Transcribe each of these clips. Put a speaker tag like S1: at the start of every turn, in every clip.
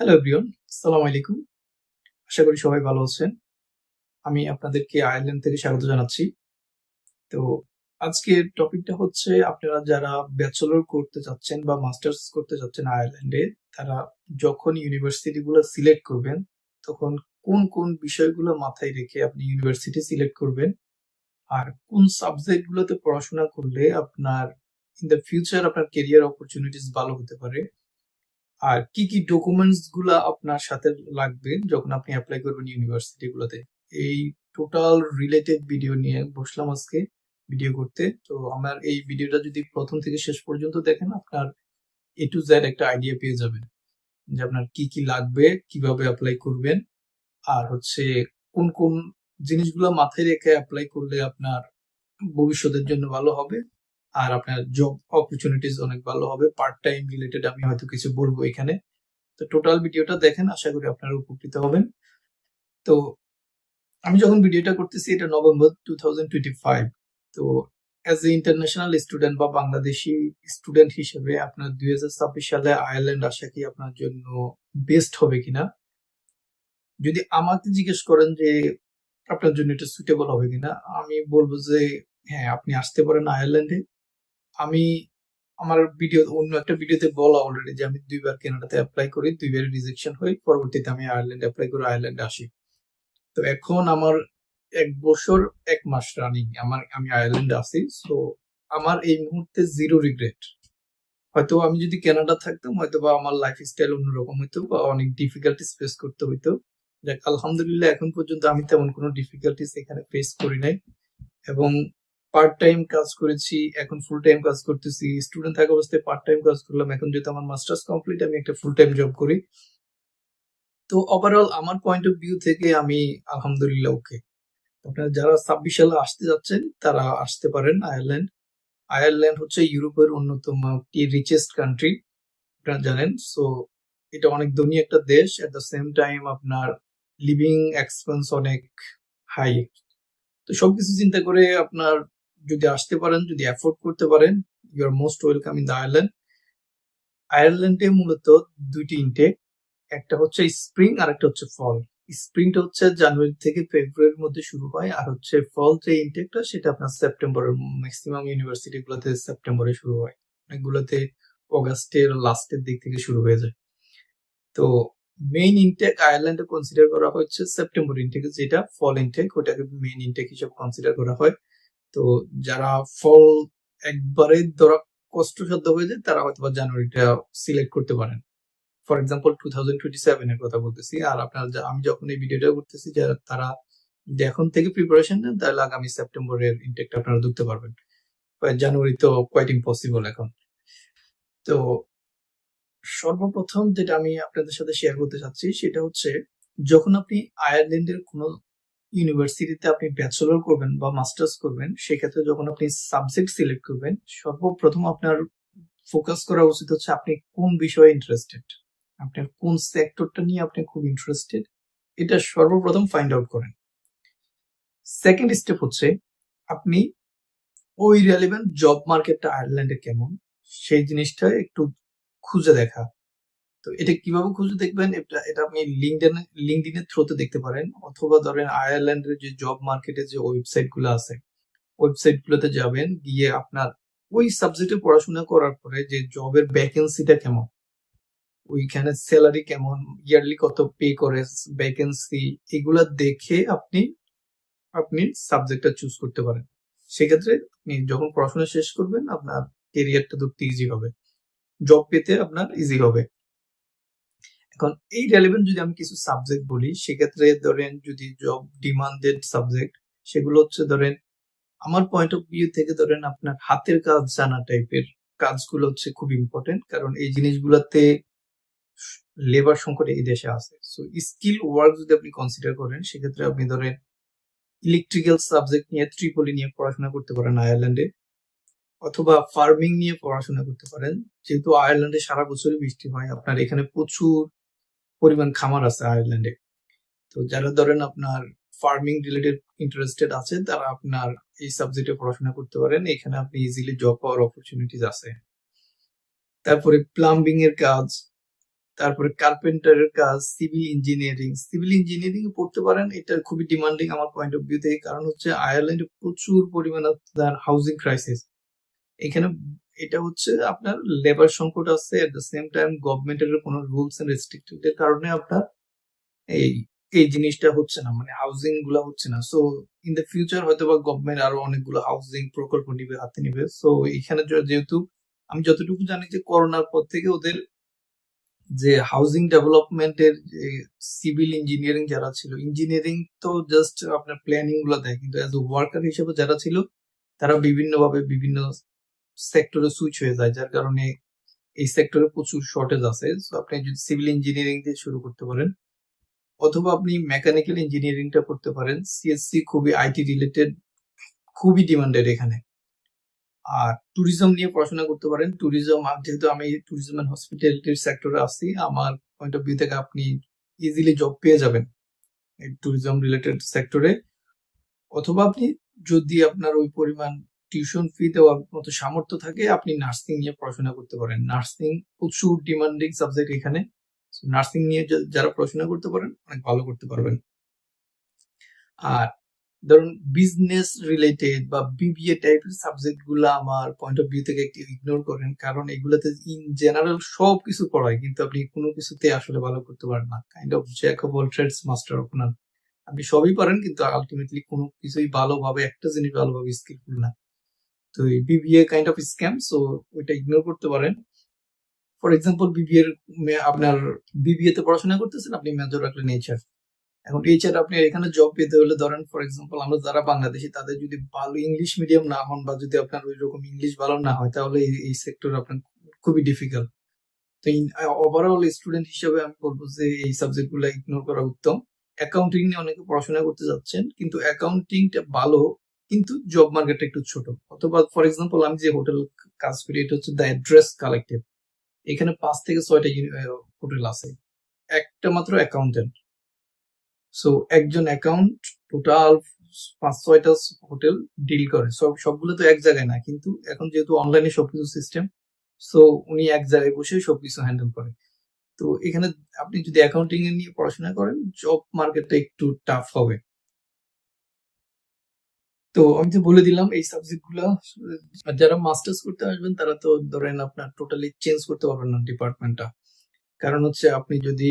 S1: Hello everyone সালাম আলাইকুম আশা করি সবাই ভালো আছেন। আমি আপনাদেরকে আয়ারল্যান্ড থেকে স্বাগত জানাচ্ছি। তো আজকের টপিকটা হচ্ছে, আপনারা যারা ব্যাচেলর করতে চাচ্ছেন বা মাস্টার্স করতে চাচ্ছেন আয়ারল্যান্ডে, তারা যখন ইউনিভার্সিটি গুলো সিলেক্ট করবেন, তখন কোন কোন বিষয়গুলো মাথায় রেখে আপনি ইউনিভার্সিটি সিলেক্ট করবেন? আর কোন সাবজেক্ট গুলোতে পড়াশোনা করলে আপনার ইন দ্য ফিউচার আপনার কেরিয়ার অপরচুনিটিস ভালো হতে পারে? আর কি কি ডকুমেন্টসগুলা আপনার সাথে লাগবে যখন আপনি অ্যাপ্লাই করবেন ইউনিভার্সিটি গুলোতে? এই টোটাল রিলেটেড ভিডিও নিয়ে বসলাম আজকে ভিডিও করতে। তো আমার এই ভিডিওটা যদি প্রথম থেকে শেষ পর্যন্ত দেখেন, আপনার এ টু জেড একটা আইডিয়া পেয়ে যাবেন যে আপনার কি কি লাগবে, কীভাবে অ্যাপ্লাই করবেন, আর হচ্ছে কোন কোন জিনিসগুলো মাথায় রেখে অ্যাপ্লাই করলে আপনার ভবিষ্যতের জন্য ভালো হবে। আর আপনার জব অপরচুনিটিস অনেক ভালো হবে। পার্ট টাইম রিলেটেড আমি হয়তো কিছু বলব এখানে। তো টোটাল ভিডিওটা দেখেন, আশা করি আপনারা উপকৃত হবেন। তো আমি যখন ভিডিওটা করতেছি, এটা নভেম্বর টু তো অ্যাজ এ ইন্টারন্যাশনাল স্টুডেন্ট বা বাংলাদেশি স্টুডেন্ট হিসেবে আপনার দুই হাজার ছাব্বিশ সালে আয়ারল্যান্ড আসা কি আপনার জন্য বেস্ট হবে কিনা? যদি আমাকে জিজ্ঞেস করেন যে আপনার জন্য এটা সুইটেবল হবে কিনা, আমি বলব যে হ্যাঁ আপনি আসতে পারেন আয়ারল্যান্ডে আমি আমার ভিডিও অন্য একটা ভিডিওতে বলা অলরেডি যে আমি দুইবার কেনাডাতে অ্যাপ্লাই করি, দুইবার রিজেকশন হই, পরবর্তীতে আমি আয়ারল্যান্ড অ্যাপ্লাই করে আয়ারল্যান্ডে আসি। তো এখন আমার এক বছর, এক মাস রানিং আমার, আমি আয়ারল্যান্ডে আছি সো আমার এই মুহূর্তে জিরো রিগ্রেট হয়তো আমি যদি কানাডা থাকতাম হয়তো বা আমার লাইফ স্টাইল অন্যরকম হইতো বা অনেক ডিফিকাল্টিস ফেস করতে হইতো। দেখ আলহামদুলিল্লাহ এখন পর্যন্ত আমি তেমন কোনো ডিফিকাল্টিস এখানে ফেস করি নাই। এবং পার্ট টাইম কাজ করেছি, এখন ফুল টাইম কাজ করতেছি স্টুডেন্ট থাকা অবস্থায় পার্ট টাইম কাজ করলাম, এখন যেহেতু আমার মাস্টার্স কমপ্লিট আমি একটা ফুল টাইম জব করি। তো ওভারঅল আমার পয়েন্ট অফ ভিউ থেকে আমি আলহামদুলিল্লাহ ওকে আপনারা যারা ছাব্বিশ সালে আসতে যাচ্ছেন, তারা আসতে পারেন আয়ারল্যান্ড আয়ারল্যান্ড হচ্ছে ইউরোপের অন্যতম একটি রিচেস্ট কান্ট্রি আপনারা জানেন। সো এটা অনেক ধনী একটা দেশ এট দ্য সেম টাইম আপনার লিভিং এক্সপেন্স অনেক হাই তো সবকিছু চিন্তা করে আপনার যদি আসতে পারেন, যদি অ্যাফোর্ড করতে পারেন you are most welcome in the Ireland আয়ারল্যান্ডে মূলত দুইটি ইনটেক একটা হচ্ছে স্প্রিং আর একটা হচ্ছে ফল স্প্রিংটা হচ্ছে জানুয়ারি থেকে ফেব্রুয়ারির মধ্যে শুরু হয়, আর হচ্ছে ফল যে ইনটেকটা সেটা আপনার সেপ্টেম্বরের ম্যাক্সিমাম ইউনিভার্সিটি গুলোতে সেপ্টেম্বরে শুরু হয়। অনেকগুলোতে অগাস্টের লাস্টের দিক থেকে শুরু হয়ে যায়। তো মেইন ইনটেক আয়ারল্যান্ডে কনসিডার করা হচ্ছে সেপ্টেম্বর ইনটেক যেটা ফল ইনটেক ওটাকে মেইন ইনটেক হিসেবে কনসিডার করা হয়। তো যারা ফল একবারে ধরা কষ্টসাধ্য হয়ে যায়, তারা হয়তো জানুয়ারিটা সিলেক্ট করতে পারেন। For example two thousand twenty seven এর কথা বলতেছি, আর আপনার আমি যখন এই ভিডিওটা করতেছি যে তারা এখন থেকে প্রিপারেশন নেন, তাহলে আগামী সেপ্টেম্বরের ইনটেকটা আপনারা ঢুকতে পারবেন। জানুয়ারি তো কোয়াইট ইম্পসিবল এখন। তো সর্বপ্রথম যেটা আমি আপনাদের সাথে শেয়ার করতে চাচ্ছি, সেটা হচ্ছে যখন আপনি আয়ারল্যান্ডের কোনো ইউনিভার্সিটিতে আপনি ব্যাচেলর করবেন বা মাস্টার্স করবেন, সেক্ষেত্রে যখন আপনি সাবজেক্ট সিলেক্ট করবেন, সর্বপ্রথম আপনার ফোকাস করা উচিত হচ্ছে আপনি কোন বিষয়ে ইন্টারেস্টেড আপনার কোন সেক্টরটা নিয়ে আপনি খুব ইন্টারেস্টেড এটা সর্বপ্রথম ফাইন্ড আউট করেন। সেকেন্ড স্টেপ হচ্ছে আপনি ওই রেলিভেন্ট জব মার্কেটটা আয়ারল্যান্ডে কেমন, সেই জিনিসটা একটু খুঁজে দেখা। তো এটা কীভাবে খুঁজে দেখবেন? এটা এটা আপনি লিঙ্কডইন লিঙ্কডইনের থ্রুতে দেখতে পারেন। অথবা ধরেন আয়ারল্যান্ডের যে জব মার্কেটে যে ওয়েবসাইটগুলো আছে ওয়েবসাইট গুলোতে যাবেন, গিয়ে আপনার ওই সাবজেক্টে পড়াশোনা করার পরে যে জবের ভ্যাকেন্সিটা কেমন? ওইখানে স্যালারি কেমন? ইয়ারলি কত পে করে ভ্যাকেন্সি এগুলা দেখে আপনি আপনি সাবজেক্টটা চুজ করতে পারেন। সেক্ষেত্রে আপনি যখন পড়াশোনা শেষ করবেন, আপনার কেরিয়ারটা ধরতে ইজি হবে। জব পেতে আপনার ইজি হবে। এখন এই রেলেভেন্ট যদি আমি কিছু সাবজেক্ট বলি, সেক্ষেত্রে ধরেন যদি জব ডিমান্ডেড সাবজেক্ট সেগুলো হচ্ছে ধরেন আমার পয়েন্ট অফ ভিউ থেকে ধরেন আপনার হাতের কাজ জানা টাইপের কাজগুলো হচ্ছে খুব ইম্পর্টেন্ট কারণ এই জিনিসগুলোতে লেবার সংকট এই দেশে আছে। সো স্কিল ওয়ার্ক যদি আপনি কনসিডার করেন, সেক্ষেত্রে আপনি ধরেন ইলেকট্রিক্যাল সাবজেক্ট নিয়ে ত্রিপলি নিয়ে পড়াশোনা করতে পারেন আয়ারল্যান্ডে অথবা ফার্মিং নিয়ে পড়াশোনা করতে পারেন। যেহেতু আয়ারল্যান্ডে সারা বছরই বৃষ্টি হয়, আপনার এখানে প্রচুর পরিমাণ খামার আছে আয়ারল্যান্ডে। তো যারা ধরেন আপনার ফার্মিং রিলেটেড ইন্টারেস্টেড আছে, তারা আপনার এই সাবজেক্টে পড়াশোনা করতে পারেন। এখানে আপনি ইজিলি জব পাওয়ার অপরচুনিটিস আছে। তারপরে প্লাম্বিং এর কাজ, তারপরে কার্পেন্টারের কাজ সিভিল ইঞ্জিনিয়ারিং সিভিল ইঞ্জিনিয়ারিং পড়তে পারেন, এটা খুবই ডিমান্ডিং আমার পয়েন্ট অফ ভিউ থেকে কারণ হচ্ছে আয়ারল্যান্ডে প্রচুর পরিমাণে আপনার হাউজিং ক্রাইসিস এখানে এটা হচ্ছে আপনার লেবার সংকট আছে এট দ্য সেম টাইম গভর্নমেন্টের কোনো রুলস এন্ড রেস্ট্রিক্টেড কারণে আপনার এই এই জিনিসটা হচ্ছে না মানে হাউজিংগুলা হচ্ছে না। সো ইন দ্য ফিউচার হয়তো বা গভর্নমেন্ট আরও অনেকগুলো হাউজিং প্রকল্প নিবে, হাতে নিবে। সো এখানে যেহেতু আমি যতটুকু জানি যে করোনার পর থেকে ওদের যে হাউজিং ডেভেলপমেন্টের যে সিভিল ইঞ্জিনিয়ারিং যারা ছিল ইঞ্জিনিয়ারিং তো জাস্ট আপনার প্ল্যানিংগুলো দেয়। কিন্তু অ্যাজ এ ওয়ার্কার হিসেবে যারা ছিল, তারা বিভিন্নভাবে বিভিন্ন সেক্টরে সুইচ হয়ে যায়, যার কারণে এই সেক্টরে প্রচুর শর্টেজ আছে। আপনি যদি সিভিল ইঞ্জিনিয়ারিং দিয়ে শুরু করতে পারেন, অথবা আপনি মেকানিক্যাল ইঞ্জিনিয়ারিংটা করতে পারেন সিএসসি খুবই আইটি রিলেটেড খুবই ডিমান্ডেড এখানে। আর ট্যুরিজম নিয়ে পড়াশোনা করতে পারেন। ট্যুরিজম যেহেতু আমি ট্যুরিজম এন্ড হসপিটালিটির সেক্টরে আছি, আমার পয়েন্ট অফ ভিউ থেকে আপনি ইজিলি জব পেয়ে যাবেন ট্যুরিজম রিলেটেড সেক্টরে অথবা আপনি যদি আপনার ওই পরিমাণ টিউশন ফি দেওয়ার মতো সামর্থ্য থাকে, আপনি নার্সিং নিয়ে পড়াশোনা করতে পারেন। নার্সিং প্রচুর ডিমান্ডিং সাবজেক্ট এখানে। নার্সিং নিয়ে যারা পড়াশোনা করতে পারেন, অনেক ভালো করতে পারবেন। আর ধরুন বিজনেস রিলেটেড বা বিবিএ টাইপের সাবজেক্টগুলো আমার পয়েন্ট অফ ভিউ থেকে একটু ইগনোর করেন, কারণ এগুলোতে ইন জেনারেল সব কিছু পড়ায়, কিন্তু আপনি কোনো কিছুতে আসলে ভালো করতে পারেন না। Kind of jack of all trades master none আপনি সবই পারেন, কিন্তু আলটিমেটলি কোনো কিছুই ভালোভাবে, একটা জিনিস ভালোভাবে স্কিলফুল না। তো এই BBA kind of scam so ওইটা ইগনোর করতে পারেন। ফর এক্সাম্পল বিবিএ আপনার বিবিএ তে পড়াশোনা করতেছেন, আপনি মেজর রাখলেন এইচআর এখন এইচআর আপনি এখানে জব পেতে হলে ধরেন ফর এক্সাম্পল আমরা যারা বাংলাদেশি, তাদের যদি ভালো ইংলিশ মিডিয়াম না হন বা যদি আপনার ওই রকম ইংলিশ ভালো না হয়, তাহলে এই- সেক্টর আপনার খুবই ডিফিকাল্ট তো ওভারঅল স্টুডেন্ট হিসেবে আমি বলব যে এই সাবজেক্টগুলো ইগনোর করা উত্তম। অ্যাকাউন্টিং নিয়ে অনেকে পড়াশোনা করতে যাচ্ছেন, কিন্তু অ্যাকাউন্টিংটা ভালো কিন্তু জব মার্কেটটা একটু ছোট। অথবা ফর এক্সাম্পল আমি যে হোটেল কাজ করি, এটা হচ্ছে দ্য অ্যাড্রেস কালেক্টিভ এখানে পাঁচ থেকে ছয়টা হোটেল আছে। একটা মাত্র অ্যাকাউন্টেন্ট সো একজন অ্যাকাউন্ট টোটাল পাঁচ, ছয়টা হোটেল ডিল করে। সব, সবগুলো তো এক জায়গায় না, কিন্তু এখন যেহেতু অনলাইনে সবকিছু সিস্টেম সো উনি এক জায়গায় বসে সবকিছু হ্যান্ডেল করে। তো এখানে আপনি যদি অ্যাকাউন্টিং এ নিয়ে পড়াশোনা করেন জব মার্কেটটা একটু টাফ হবে। তো আমি তো বলে দিলাম এই সাবজেক্টগুলা। আর যারা মাস্টার্স করতে আসবেন, তারা তো ধরেন আপনার টোটালি চেঞ্জ করতে পারবেন না ডিপার্টমেন্টটা কারণ হচ্ছে আপনি যদি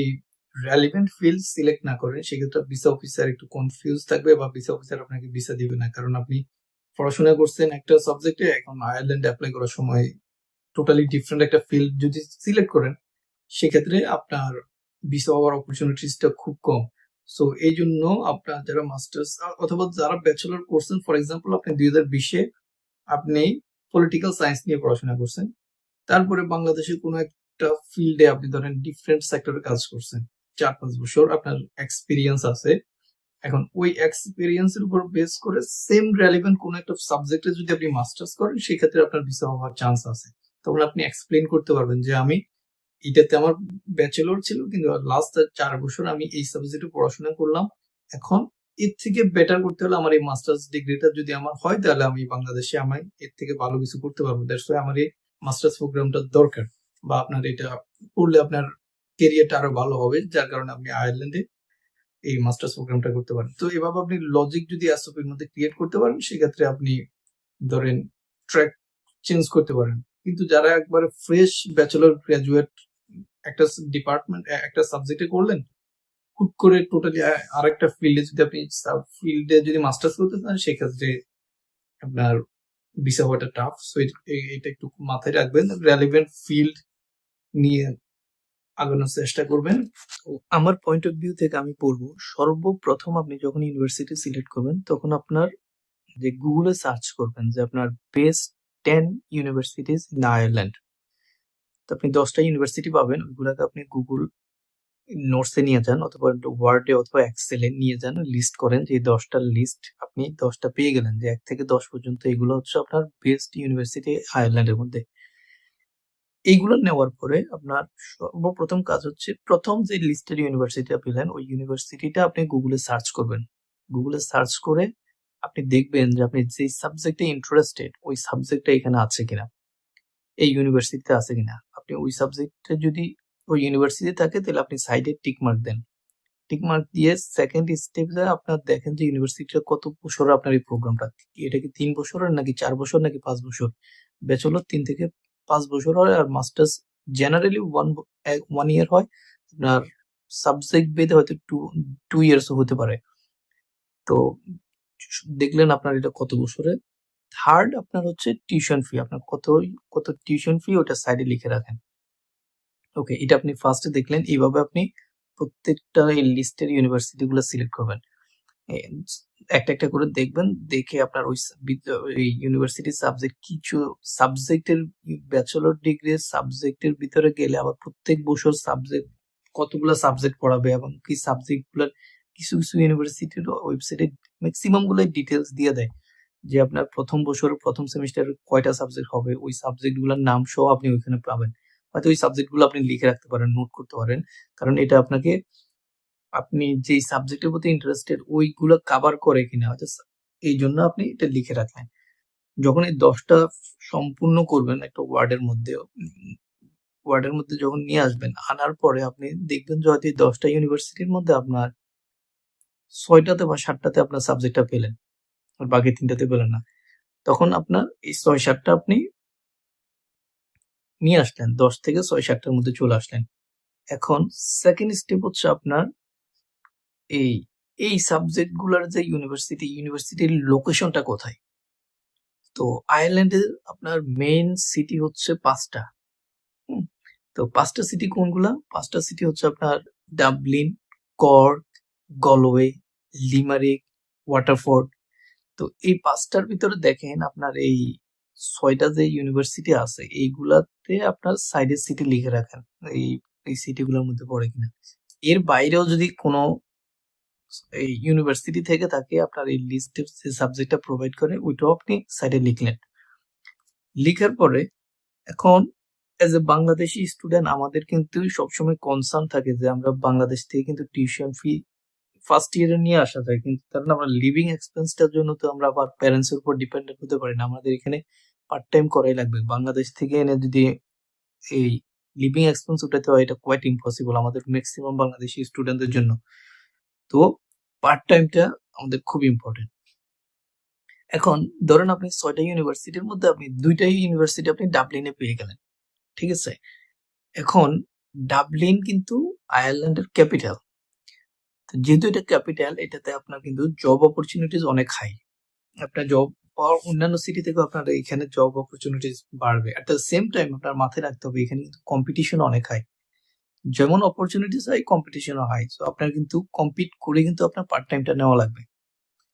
S1: রেলিভেন্ট ফিল্ড সিলেক্ট না করেন, সেক্ষেত্রে ভিসা অফিসার একটু কনফিউজ থাকবে বা ভিসা অফিসার আপনাকে ভিসা দিবে না। কারণ আপনি পড়াশোনা করছেন একটা সাবজেক্টে এখন আয়ারল্যান্ড অ্যাপ্লাই করার সময় টোটালি ডিফারেন্ট একটা ফিল্ড যদি সিলেক্ট করেন, সেক্ষেত্রে আপনার ভিসা হওয়ার অপরচুনিটিসটা খুব কম। সো এই জন্য আপনার যারা মাস্টার্স অথবা যারা ব্যাচেলর করছেন ফর এক্সাম্পল আপনি দুই হাজার বিশে আপনি পলিটিক্যাল সায়েন্স নিয়ে পড়াশোনা করছেন। তারপরে বাংলাদেশে কোনো একটা ফিল্ডে আপনি ধরেন ডিফারেন্ট সেক্টরে কাজ করছেন। চার পাঁচ বছর আপনার এক্সপিরিয়েন্স আছে। এখন ওই এক্সপিরিয়েন্সের উপর বেস করে সেম রেলিভেন্ট কোনো একটা সাবজেক্টে যদি আপনি মাস্টার্স করেন, সেক্ষেত্রে আপনার ভিসা হওয়ার চান্স আছে। তখন আপনি এক্সপ্লেন করতে পারবেন যে আমি এটাতে আমার ব্যাচেলর ছিল, কিন্তু লাস্ট চার বছর আমি এই সাবজেক্টে পড়াশোনা করলাম। এখন এর থেকে বেটার করতে হলে আমার এই মাস্টার্স ডিগ্রিটা যদি আমার হয়, তাহলে আমি বাংলাদেশে আমি এর থেকে ভালো কিছু করতে পারব। দ্যাটস ওয়াই আমার এই মাস্টার্স প্রোগ্রামটা দরকার। বা আপনার এটা করলে আপনার কেরিয়ারটা আরও ভালো হবে, যার কারণে আপনি আয়ারল্যান্ডে এই মাস্টার্স প্রোগ্রামটা করতে পারেন। তো এভাবে আপনি লজিক যদি এসওপির মধ্যে ক্রিয়েট করতে পারেন, সেক্ষেত্রে আপনি ধরেন ট্র্যাক চেঞ্জ করতে পারেন। কিন্তু যারা একবারে ফ্রেশ ব্যাচেলর গ্রাজুয়েট একটা ডিপার্টমেন্ট একটা সাবজেক্টে করলেন, হুট করে টোটালি আরেকটা ফিল্ডে যদি আপনি সাব ফিল্ডে যদি মাস্টার্স করতে চান, সেক্ষেত্রে আপনার ভিসা হওয়াটা টাফ সো এটা একটু মাথায় রাখবেন রেলিভেন্ট ফিল্ড নিয়ে আগানোর চেষ্টা করবেন।
S2: আমার পয়েন্ট অফ ভিউ থেকে আমি বলব, সর্বপ্রথম আপনি যখন ইউনিভার্সিটি সিলেক্ট করবেন, তখন আপনার যে গুগলে সার্চ করবেন যে আপনার best ten universities in Ireland তো আপনি দশটা ইউনিভার্সিটি পাবেন, ওইগুলোকে আপনি গুগল নোটসে নিয়ে যান অথবা ওয়ার্ডে অথবা এক্সেলে নিয়ে যান লিস্ট করেন যে দশটার লিস্ট আপনি দশটা পেয়ে গেলেন যে এক থেকে দশ পর্যন্ত এগুলো হচ্ছে আপনার বেস্ট ইউনিভার্সিটি আয়ারল্যান্ডের মধ্যে। এইগুলো নেওয়ার পরে আপনার সর্বপ্রথম কাজ হচ্ছে প্রথম যে লিস্টের ইউনিভার্সিটি পেলেন ওই ইউনিভার্সিটিটা আপনি গুগলে সার্চ করবেন। গুগলে সার্চ করে আপনি দেখবেন যে আপনি যে সাবজেক্টে ইন্টারেস্টেড ওই সাবজেক্টটা এখানে আছে কিনা, এই ইউনিভার্সিটিতে আছে কিনা। আপনি ওই সাবজেক্টে যদি ওই ইউনিভার্সিটি থাকে, তাহলে আপনি সাইডে টিক মার্ক দেন। টিক মার্ক দিয়ে সেকেন্ড স্টেপে আপনার দেখেন যে ইউনিভার্সিটিটা কত বছর আপনার এই প্রোগ্রামটা এটা কি তিন বছরের নাকি চার বছর নাকি পাঁচ বছর? ব্যাচেলর তিন থেকে পাঁচ বছর হয় আর masters generally one one year হয়। আপনার সাবজেক্ট বেদে হয়তো টু টু ইয়ার্সও হতে পারে। তো দেখলেন আপনার এটা কত বছরে থার্ড আপনার হচ্ছে টিউশন ফি আপনার কত কত টিউশন ফি ওটা সাইডে লিখে রাখেন। ওকে এটা আপনি ফার্স্টে দেখলেন, এইভাবে আপনি প্রত্যেকটা এই লিস্টের ইউনিভার্সিটি গুলো সিলেক্ট করবেন। একটা একটা করে দেখবেন, দেখে আপনার ওই ইউনিভার্সিটি সাবজেক্ট কিছু সাবজেক্টের ব্যাচেলর ডিগ্রি সাবজেক্টের ভিতরে গেলে আবার প্রত্যেক বছর সাবজেক্ট কতগুলো সাবজেক্ট পড়াবে এবং কি সাবজেক্টগুলোর কিছু কিছু ইউনিভার্সিটির ওয়েবসাইটে ম্যাক্সিমামগুলো ডিটেলস দিয়ে দেয়। যে আপনার প্রথম বছর, প্রথম সেমিস্টার কয়টা সাবজেক্ট হবে, ওই সাবজেক্টগুলোর নাম সহ আপনি ওইখানে পাবেন। হয়তো ওই সাবজেক্টগুলো আপনি লিখে রাখতে পারেন নোট করতে পারেন। কারণ এটা আপনাকে, আপনি যেই সাবজেক্টের প্রতি ইন্টারেস্টেড ওইগুলো কাভার করে কিনা, হয়তো এই জন্য আপনি এটা লিখে রাখলেন। যখন এই দশটা সম্পূর্ণ করবেন একটা ওয়ার্ডের মধ্যে ওয়ার্ডের মধ্যে যখন নিয়ে আসবেন, আনার পরে আপনি দেখবেন যে হয়তো এই দশটা ইউনিভার্সিটির মধ্যে আপনার ছয়টাতে বা সাতটাতে আপনার সাবজেক্টটা পেলেন আর বাকি তিনটাতে পেলেন না। তখন আপনার এই ছয় সাতটা আপনি নিয়ে আসলেন, দশ থেকে ছয় সাতটার মধ্যে চলে আসলেন। এখন সেকেন্ড স্টেপ হচ্ছে আপনার এই এই সাবজেক্টগুলার যে ইউনিভার্সিটি ইউনিভার্সিটির লোকেশনটা কোথায়? তো আয়ারল্যান্ডের আপনার মেইন সিটি হচ্ছে পাঁচটা। তো পাঁচটা সিটি কোনগুলা? পাঁচটা সিটি হচ্ছে আপনার Dublin Cork Galway Limerick Waterford তো এই পাঁচটার ভিতরে দেখেন আপনার এই ছয়টা যে ইউনিভার্সিটি আছে, এইগুলাতে আপনার সাইডের সিটি লিখে রাখেন, এই এই সিটিগুলোর মধ্যে পড়ে কিনা। এর বাইরেও যদি কোনো এই ইউনিভার্সিটি থেকে থাকে আপনার এই লিস্টে যে সাবজেক্টটা প্রোভাইড করে, ওইটাও আপনি সাইডে লিখলেন। লিখার পরে এখন এজ এ বাংলাদেশি স্টুডেন্ট আমাদের কিন্তু সবসময় কনসার্ন থাকে যে আমরা বাংলাদেশ থেকে কিন্তু টিউশন ফি ফার্স্ট ইয়ারে নিয়ে আসা যায়, কিন্তু কারণ আমরা লিভিং এক্সপেন্সটার জন্য তো আমরা আবার প্যারেন্টস এর উপর ডিপেন্ডেন্ট হতে পারি না। আমাদের এখানে পার্ট টাইম করাই লাগবে। বাংলাদেশ থেকে এনে যদি এই লিভিং এক্সপেন্স উঠাতে হয়, এটা কোয়াইট ইম্পসিবল আমাদের ম্যাক্সিমাম বাংলাদেশি স্টুডেন্টদের জন্য। তো পার্ট টাইমটা আমাদের খুব ইম্পর্টেন্ট এখন ধরেন আপনি ছয়টা ইউনিভার্সিটির মধ্যে আপনি দুইটাই ইউনিভার্সিটি আপনি ডাবলিনে পেয়ে গেলেন, ঠিক আছে? এখন ডাবলিন কিন্তু আয়ারল্যান্ডের ক্যাপিটাল যেহেতু এটা ক্যাপিটাল এটাতে আপনার কিন্তু জব অপরচুনিটিস অনেক হাই আপনার জব পাওয়ার অন্যান্য সিটি থেকে আপনার এখানে জব অপরচুনিটিস বাড়বে। অ্যাট দ্য সেম টাইম আপনার মাথায় রাখতে হবে, এখানে কিন্তু কম্পিটিশন অনেক হাই যেমন অপরচুনিটিস হাই কম্পিটিশনও হাই তো আপনার কিন্তু কম্পিট করে কিন্তু আপনার পার্ট টাইমটা নেওয়া লাগবে।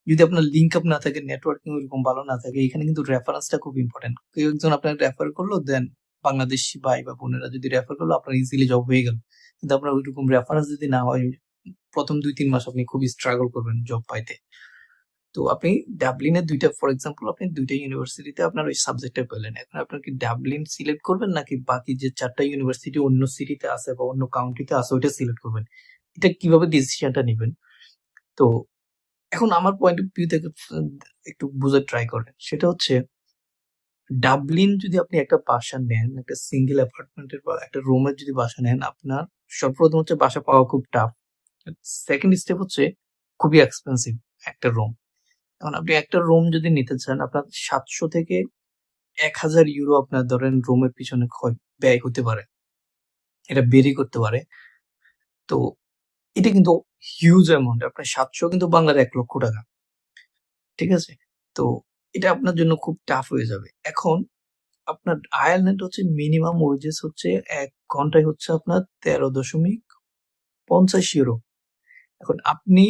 S2: যদি আপনার লিঙ্ক আপ না থাকে নেটওয়ার্কিং ওরকম ভালো না থাকে, এখানে কিন্তু রেফারেন্সটা খুব ইম্পর্টেন্ট কেউ একজন আপনার রেফার করল দেন বাংলাদেশি ভাই বা বোনেরা যদি রেফার করল, আপনার ইজিলি জব হয়ে গেল। কিন্তু আপনার ওইরকম রেফারেন্স যদি না হয় প্রথম দুই, তিন মাস আপনি খুবই স্ট্রাগল করবেন জব পাইতে। তো আপনি ডাবলিনের দুইটা ফর এক্সাম্পল আপনি দুইটা ইউনিভার্সিটিতে আপনার ওই সাবজেক্টটা পেলেন। এখন আপনার কি ডাবলিন সিলেক্ট করবেন নাকি বাকি যে চারটা ইউনিভার্সিটি অন্য সিটিতে আছে বা অন্য কাউন্টিতে আছে, ওইটা সিলেক্ট করবেন? এটা কীভাবে ডিসিশনটা নেবেন? তো এখন আমার পয়েন্ট অফ ভিউ থেকে একটু বুঝে ট্রাই করেন। সেটা হচ্ছে, ডাবলিন যদি আপনি একটা বাসা নেন, একটা সিঙ্গেল অ্যাপার্টমেন্টের বা একটা রুমের যদি বাসা নেন, আপনার সর্বপ্রথম হচ্ছে বাসা পাওয়া খুব টাফ সেকেন্ড স্টেপ হচ্ছে খুবই এক্সপেন্সিভ একটা রুম এখন আপনি একটা রুম যদি নিতে চান, আপনার সাতশো থেকে এক হাজার ইউরো আপনার ধরেন রুমের পিছনে ব্যয় হতে পারে। এটা বেরি করতে পারে। তো এটা কিন্তু হিউজ অ্যামাউন্ট আপনার সাতশো কিন্তু বাংলার এক লক্ষ টাকা। ঠিক আছে? তো এটা আপনার জন্য খুব টাফ হয়ে যাবে। এখন আপনার আয়ারল্যান্ড হচ্ছে মিনিমাম ওয়েজেস হচ্ছে এক ঘন্টায় হচ্ছে আপনার তেরো দশমিক পঞ্চাশ ইউরো এখন আপনি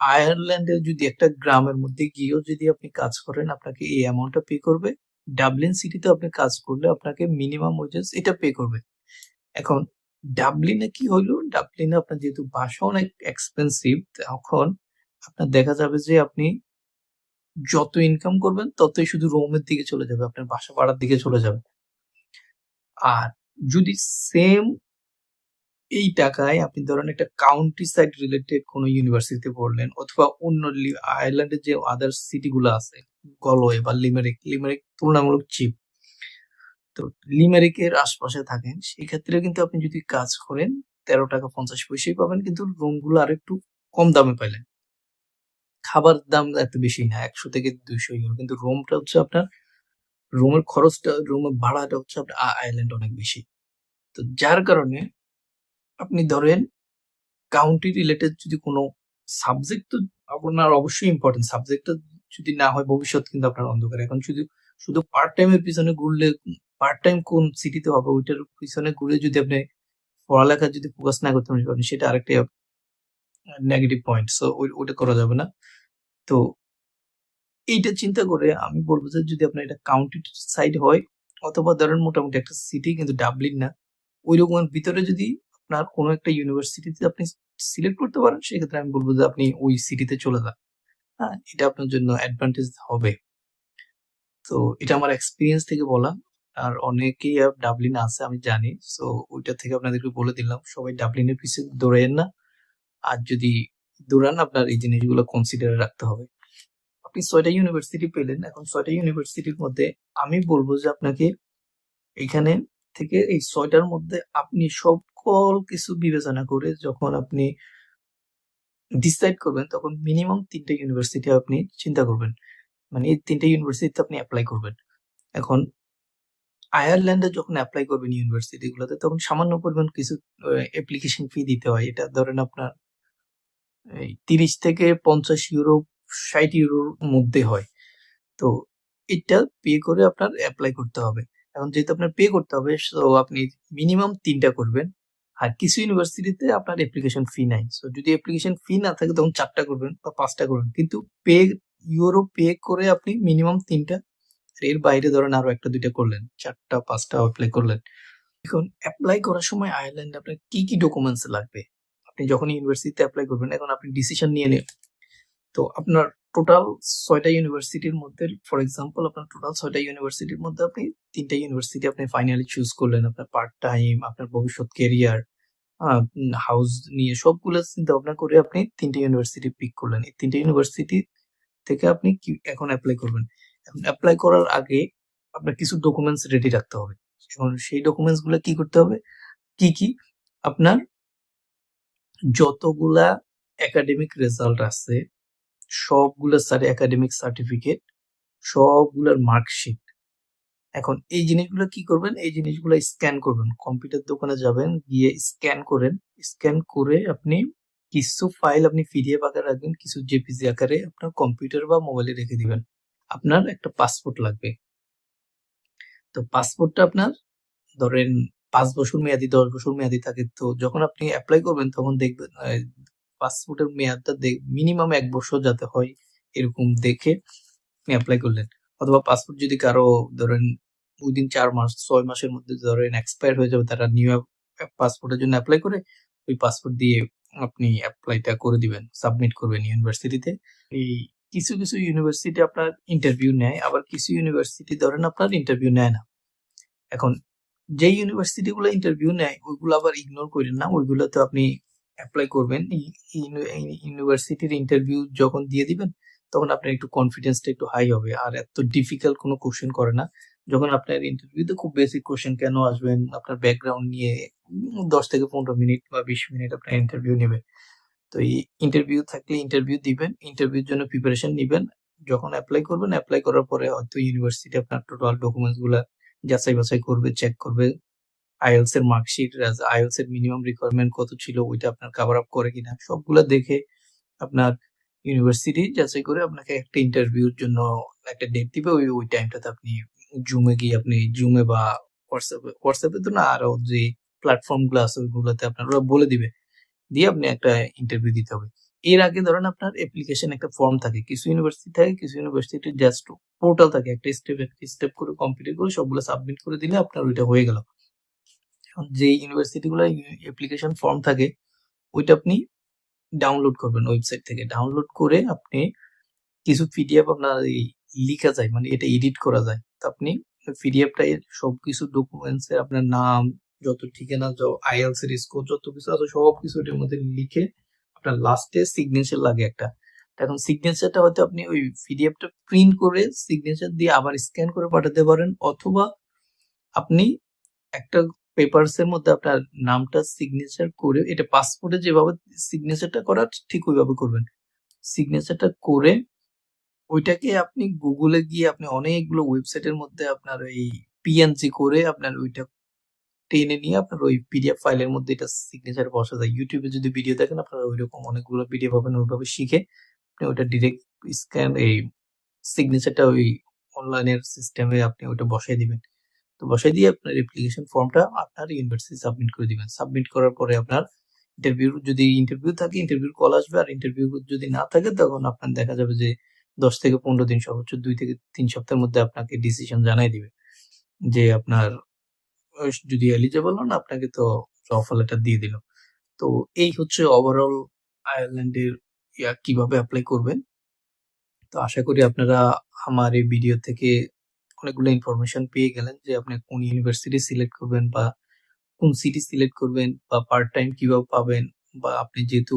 S2: আয়ারল্যান্ডের যদি একটা গ্রামের মধ্যে গিয়েও যদি আপনি কাজ করেন, আপনাকে এই অ্যামাউন্টটা পে করবে। ডাবলিন সিটিতে আপনি কাজ করলে আপনাকে মিনিমাম ওয়েজেস এটা পে করবে। এখন ডাবলিনে কি হইল? ডাবলিনে আপনার যেহেতু বাসা অনেক এক্সপেন্সিভ তখন আপনার দেখা যাবে যে আপনি যত ইনকাম করবেন, ততই শুধু রোমের দিকে চলে যাবে, আপনার বাসা ভাড়ার দিকে চলে যাবে। আর যদি সেম এই টাকায় আপনি ধরেন একটা কাউন্টি সাইড রিলেটেড কোনো ইউনিভার্সিটিতে পড়লেন অথবা অন্য আয়ারল্যান্ডের যে আদার সিটি গুলো আছে, গলওয়ে বা লিমারিক লিমারিক তুলনামূলক চিপ তো তো লিমেরিকের আশপাশে থাকেন সেক্ষেত্রে কিন্তু আপনি যদি কাজ করেন, তেরো টাকা পঞ্চাশ পয়সাই পাবেন, কিন্তু রুমগুলো আর একটু কম দামে পাইলেন। খাবার দাম এত বেশি না, একশো থেকে দুইশো ইউরো কিন্তু রুমটা হচ্ছে আপনার রুমের খরচটা রুমের ভাড়াটা হচ্ছে আপনার আইল্যান্ড অনেক বেশি। তো যার কারণে আপনি ধরেন কাউন্টি রিলেটেড যদি কোনো সাবজেক্ট তো আপনার অবশ্যই ইম্পর্টেন্ট সাবজেক্টটা যদি না হয় ভবিষ্যৎ কিন্তু আপনার অন্ধকার। এখন শুধু শুধু পার্ট টাইমের পিছনে ঘুরলে পার্ট টাইম কোন সিটিতে হবে ওইটার পিছনে ঘুরে যদি আপনি পড়ালেখা যদি ফোকাস না করতে পারেন সেটা আরেকটা নেগেটিভ পয়েন্ট সো ওইটা করা যাবে না। তো এইটা চিন্তা করে আমি বলব যে যদি আপনার এটা কাউন্টি সাইড হয়, অথবা ধরেন মোটামুটি একটা সিটি কিন্তু ডাবলিন না ওই রকমের ভিতরে যদি আপনার কোনো একটা ইউনিভার্সিটিতে আপনি সিলেক্ট করতে পারেন, সেক্ষেত্রে আমি বলব যে আপনি ওই সিটিতে চলে যান। হ্যাঁ এটা আপনার জন্য অ্যাডভান্টেজ হবে। তো এটা আমার এক্সপিরিয়েন্স থেকে বলা। আর অনেকেই ডাবলিন আছে, আমি জানি। সো ওইটা থেকে আপনাদেরকে বলে দিলাম। সবাই ডাবলিনের পিছিয়ে দৌড়াইয়েন না। আর যদি দৌড়ান, আপনার এই জিনিসগুলো কনসিডারে রাখতে হবে। আপনি ছয়টা ইউনিভার্সিটি পেলেন। এখন ছয়টা ইউনিভার্সিটির মধ্যে আমি বলব যে আপনাকে এখানে থেকে এই ছয়টার মধ্যে আপনি সকল কিছু বিবেচনা করে যখন আপনি ডিসাইড করবেন, তখন মিনিমাম তিনটা ইউনিভার্সিটি আপনি চিন্তা করবেন। মানে এই তিনটা ইউনিভার্সিটিতে আপনি অ্যাপ্লাই করবেন। এখন আয়ারল্যান্ডে যখন অ্যাপ্লাই করবেন ইউনিভার্সিটি গুলোতে, তখন সামান্য পরিমাণ কিছু অ্যাপ্লিকেশন ফি দিতে হয়। এটা ধরেন আপনার তিরিশ থেকে পঞ্চাশ ইউরো ষাট ইউরোর মধ্যে হয়। তো এটা পে করে আপনার অ্যাপ্লাই করতে হবে। এখন যেহেতু আপনার পে করতে হবে সো আপনি মিনিমাম তিনটা করবেন। আর কিছু ইউনিভার্সিটিতে আপনার অ্যাপ্লিকেশন ফি নাই। সো যদি অ্যাপ্লিকেশন ফি না থাকে, তখন চারটা করবেন বা পাঁচটা করবেন। কিন্তু পে ইউরো পে করে আপনি মিনিমাম তিনটা এর বাইরে ধরেন আরও একটা, দুইটা করলেন, চারটা, পাঁচটা অ্যাপ্লাই করলেন। এখন অ্যাপ্লাই করার সময় আয়ারল্যান্ডে আপনার কি কি ডকুমেন্টস লাগবে? আপনি যখন ইউনিভার্সিটিতে অ্যাপ্লাই করবেন, এখন আপনি ডিসিশন নিয়ে নেন তো আপনার টোটাল ছয়টা ইউনিভার্সিটির মধ্যে ফর এক্সাম্পল আপনার টোটাল ছয়টা ইউনিভার্সিটির মধ্যে আপনি তিনটা ইউনিভার্সিটি আপনি ফাইনালি চুজ করলেন। আপনার পার্ট টাইম আপনার ভবিষ্যৎ কেরিয়ার হাউস নিয়ে সবগুলো চিন্তা ভাবনা করে আপনি তিনটা ইউনিভার্সিটি পিক করলেন। এই তিনটা ইউনিভার্সিটি থেকে আপনি কি এখন অ্যাপ্লাই করবেন? অ্যাপ্লাই করার আগে আপনার কিছু ডকুমেন্টস রেডি রাখতে হবে। এখন সেই ডকুমেন্টসগুলো কি করতে হবে? কি কি? আপনার যতগুলা একাডেমিক রেজাল্ট আছে, সবগুলো স্যার একাডেমিক সার্টিফিকেট সবগুলোর মার্কশিট এখন এই জিনিসগুলো কি করবেন? এই জিনিসগুলো স্ক্যান করবেন। কম্পিউটার দোকানে যাবেন, গিয়ে স্ক্যান করেন। স্ক্যান করে আপনি কিছু ফাইল আপনি পিডিএফ আকারে রাখবেন, কিছু জেপিজি আকারে আপনার কম্পিউটার বা মোবাইলে রেখে দিবেন। আপনার একটা পাসপোর্ট লাগবে। তো পাসপোর্টটা আপনার ধরেন পাঁচ বছর মেয়াদি, দশ বছর মেয়াদি থাকে। তো যখন আপনি অ্যাপ্লাই করবেন, তখন দেখবেন পাসপোর্টের মেয়াদটা মিনিমাম এক বছর যাতে হয়, এরকম দেখে আপনি অ্যাপ্লাই করলেন। অথবা পাসপোর্ট যদি কারও ধরেন উইদিন চার মাস, ছয় মাসের মধ্যে ধরেন এক্সপায়ার হয়ে যাবে, তারা নিউ পাসপোর্টের জন্য অ্যাপ্লাই করে, ওই পাসপোর্ট দিয়ে আপনি অ্যাপ্লাইটা করে দিবেন সাবমিট করবেন ইউনিভার্সিটিতে এই কিছু কিছু ইউনিভার্সিটি আপনার ইন্টারভিউ নেয়, আবার কিছু ইউনিভার্সিটি ধরেন আপনার ইন্টারভিউ নেয় না। এখন যে ইউনিভার্সিটি গুলো ইন্টারভিউ নেয়, ওইগুলো আবার ইগনোর করেন না, ওইগুলোতে আপনি অ্যাপ্লাই করবেন। ইউনিভার্সিটির ইন্টারভিউ যখন দিয়ে দিবেন তখন আপনার একটু কনফিডেন্সটা একটু হাই হবে। আর এত ডিফিকাল্ট কোনো কোশ্চেন করে না। যখন আপনার ইন্টারভিউতে খুব বেসিক কোশ্চেন কেন আসবেন? আপনার ব্যাকগ্রাউন্ড নিয়ে দশ থেকে পনেরো মিনিট বা বিশ মিনিট আপনার ইন্টারভিউ নেবে তো এই ইন্টারভিউ থাকলে ইন্টারভিউ দিবেন। ইন্টারভিউর জন্য প্রিপারেশন নিবেন। যখন অ্যাপ্লাই করবেন অ্যাপ্লাই করার পরে হয়তো ইউনিভার্সিটি আপনার টোটাল ডকুমেন্টসগুলা যাচাই বাছাই করবে চেক করবে। আইএলস এর মার্কশিট আইএলস এর মিনিমাম রিকোয়ারমেন্ট কত ছিল, ওইটা আপনার কাভার আপ করে কিনা। সবগুলা দেখে আপনার ইউনিভার্সিটি যাচাই করে আপনাকে একটা ইন্টারভিউর জন্য একটা ডেট দিবে। ওই ওই টাইমটাতে আপনি জুমে গিয়ে আপনি জুমে বা হোয়াটসঅ্যাপে হোয়াটসঅ্যাপে তো না, আরও যে প্ল্যাটফর্মগুলো আছে, ওইগুলোতে আপনার, ওরা বলে দিবে। দিয়ে আপনি একটা ইন্টারভিউ দিতে হবে। এর আগে ধরেন আপনার অ্যাপ্লিকেশন একটা ফর্ম থাকে, কিছু ইউনিভার্সিটি থাকে, কিছু ইউনিভার্সিটি জাস্ট পোর্টাল থাকে। একটা স্টেপ একটা স্টেপ করে কমপ্লিট করে সবগুলো সাবমিট করে দিলে আপনার ওইটা হয়ে গেল। যে ইউনিভার্সিটি গুলো অ্যাপ্লিকেশন ফর্ম থাকে, ওইটা আপনি ডাউনলোড করবেন ওয়েবসাইট থেকে। ডাউনলোড করে আপনি কিছু পিডিএফ আপনার লিখা যায় মানে এটা এডিট করা যায়। তো আপনি পিডিএফটা সবকিছু ডকুমেন্টস এর আপনার নাম, যত ঠিকানা যত আইএলস এর স্কোর যত কিছু আছে সব কিছু এটার মধ্যে লিখে আপনার লাস্টে সিগনেচার লাগে একটা। এখন সিগনেচারটা হয়তো আপনি ওই পিডিএফটা প্রিন্ট করে সিগনেচার দিয়ে আবার স্ক্যান করে পাঠাতে পারেন, অথবা আপনি একটা পেপারস এর মধ্যে আপনার নামটা সিগনেচার করে, এটা পাসপোর্টে যেভাবে সিগনেচারটা করা ঠিক ওইভাবে করবেন। সিগনেচারটা করে ওইটাকে আপনি গুগলে গিয়ে আপনি অনেকগুলো ওয়েবসাইটের মধ্যে আপনার এই পিএনজি করে আপনার ওইটা টেনে নিয়ে আপনার ওই পিডিএফ ফাইলের মধ্যে এটা সিগনেচার বসা যায়। ইউটিউবে যদি ভিডিও দেখেন, আপনারা ওইরকম অনেকগুলো ভিডিও পাবেন, ওইভাবে শিখে আপনি ওইটা ডিরেক্ট স্ক্যান এই সিগনেচারটা ওই অনলাইনের সিস্টেমে আপনি ওইটা বসাই দিবেন। তো বসাই দিয়ে আপনার অ্যাপ্লিকেশন ফর্মটা আপনার ইউনিভার্সিটি সাবমিট করে দিবেন। সাবমিট করার পরে আপনার ইন্টারভিউ যদি ইন্টারভিউ থাকে ইন্টারভিউ কল আসবে আর ইন্টারভিউ যদি না থাকে, তখন আপনার দেখা যাবে যে দশ থেকে পনেরো দিন সর্বোচ্চ দুই থেকে তিন সপ্তাহের মধ্যে আপনাকে ডিসিশন জানাই দিবে যে আপনার যদি এলিজেবল হন, আপনাকে তো অফার লেটার দিয়ে দিল। তো এই হচ্ছে ওভারঅল আয়ারল্যান্ডের ইয়া, কীভাবে অ্যাপ্লাই করবেন। তো আশা করি আপনারা আমার এই ভিডিও থেকে অনেকগুলো ইনফরমেশন পেয়ে গেলেন যে আপনি কোন ইউনিভার্সিটি সিলেক্ট করবেন বা কোন সিটি সিলেক্ট করবেন বা পার্ট টাইম কীভাবে পাবেন বা আপনি যেহেতু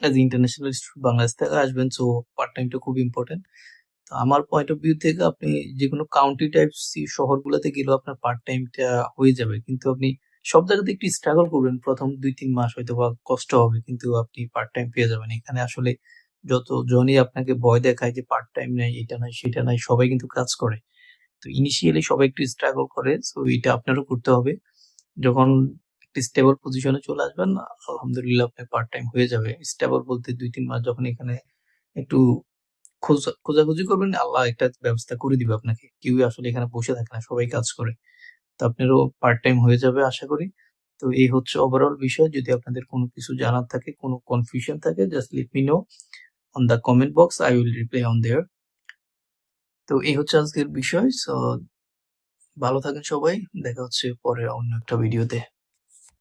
S2: অ্যাজ ইন্টারন্যাশনাল বাংলাদেশ থেকে আসবেন সো পার্ট টাইমটা খুব ইম্পর্টেন্ট তো আমার পয়েন্ট অফ ভিউ থেকে আপনি যে কোনো কাউন্টি টাইপ শহরগুলোতে গেলেও আপনার পার্ট টাইমটা হয়ে যাবে। কিন্তু আপনি সব জায়গাতে একটু স্ট্রাগল করবেন, প্রথম দুই তিন মাস হয়তো বা কষ্ট হবে, কিন্তু আপনি পার্ট টাইম পেয়ে যাবেন। এখানে আসলে যত জনই আপনাকে ভয় দেখায় যে পার্ট টাইম নাই, এটা নাই, সেটা নাই, সবাই কিন্তু কাজ করে। তো ইনিশিয়ালি সবাই একটু স্ট্রাগল করে সো এটা আপনারও করতে হবে। যখন একটি স্টেবল পজিশনে চলে আসবেন, আলহামদুলিল্লাহ আপনার পার্ট টাইম হয়ে যাবে। স্টেবল বলতে দুই, তিন মাস যখন এখানে একটু খোঁজা- খোঁজাখুঁজি করবেন, আল্লাহ একটা ব্যবস্থা করে দিবে আপনাকে। কেউই আসলে এখানে বসে থাকে না, সবাই কাজ করে। তো আপনারও পার্ট টাইম হয়ে যাবে আশা করি। তো এই হচ্ছে ওভারঅল বিষয়। যদি আপনাদের কোনো কিছু জানার থাকে, কোনো কনফিউশন থাকে just let me know on the comment box I will reply on there তো এই হচ্ছে আজকের বিষয়। সো, ভালো থাকেন সবাই। দেখা হচ্ছে পরে অন্য একটা ভিডিওতে।